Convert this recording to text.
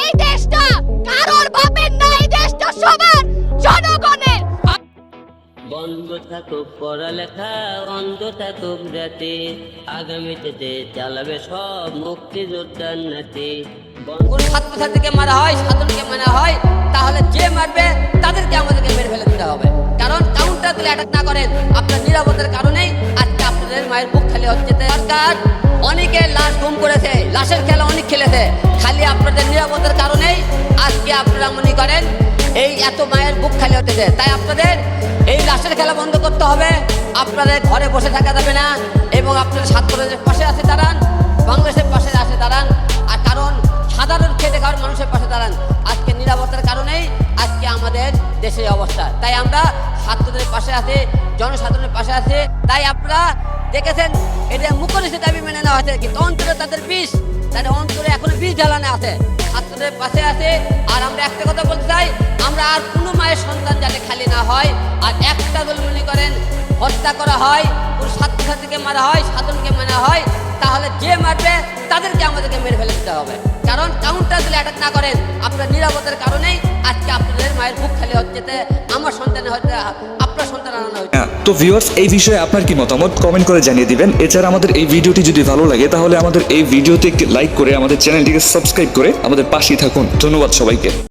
এই দেশটা কারোর বাপের না এই দেশটা সবার জনগণের। বন্ধ থাকুক পড়ালেখা অন্ধ থাকুক রাতে আগামীতে চালাবে সব মুক্তিযোদ্ধার নাতি। কোন ছাত্রছাত্রীকে মারা হয় সাধনকে মারা হয় তাহলে যে মারবে তাদেরকে আমাদেরকে মেরে ফেলে দিতে হবে। কারণ কাউন্টার দিলে অ্যাটাক না করেন আপনার নিরাপত্তার কারণেই সরকার অনেকে লাশ গুম করেছে, লাশের খেলা অনেক খেলেছে। খালি আপনাদের নিরাপত্তার কারণেই আজকে আপনারা মনে করেন এই এত মায়ের বুক খালি হতেছে। তাই আপনাদের এই লাশের খেলা বন্ধ করতে হবে। আপনাদের ঘরে বসে থাকা যাবে না এবং আপনাদের ছাত্রদের পাশে আছে দাঁড়ান। বাংলাদেশের দেশের অবস্থা। তাই আমরা ছাত্রদের পাশে আছে, জনসাধারণের পাশে আছে। তাই আপনারা দেখেছেন, এটা মুখনিষে দাবি মেনে নেওয়া হয়েছে। কিন্তু অন্তরে তাদের বিষ, তাদের অন্তরে এখনও বিষ জ্বালানো আছে। ছাত্রদের পাশে আছে। আর আমরা একটা কথা বলতে চাই, আমরা আর কোনো মায়ের সন্তান যাতে খালি না হয়, আর একটা দল মনে করেন, হত্যা করা হয়, কোনো ছাত্রছাত্রীকে মারা হয় সাধনকে মারা হয়, তাহলে যে মারবে, তাদেরকে আমাদেরকে মেরে ফেলে দিতে হবে। কারণ কাউন্টার দিলে অ্যাটাক না করেন, আপনার নিরাপত্তার কারণেই হ্যাঁ, তো ভিউয়ার্স এই বিষয়ে আপনার কি মতামত? কমেন্ট করে জানিয়ে দিবেন। এছাড়া আমাদের এই ভিডিওটি যদি ভালো লাগে তাহলে আমাদের এই ভিডিওতে একটি লাইক করে আমাদের চ্যানেলটিকে সাবস্ক্রাইব করে আমাদের পাশেই থাকুন। ধন্যবাদ সবাইকে।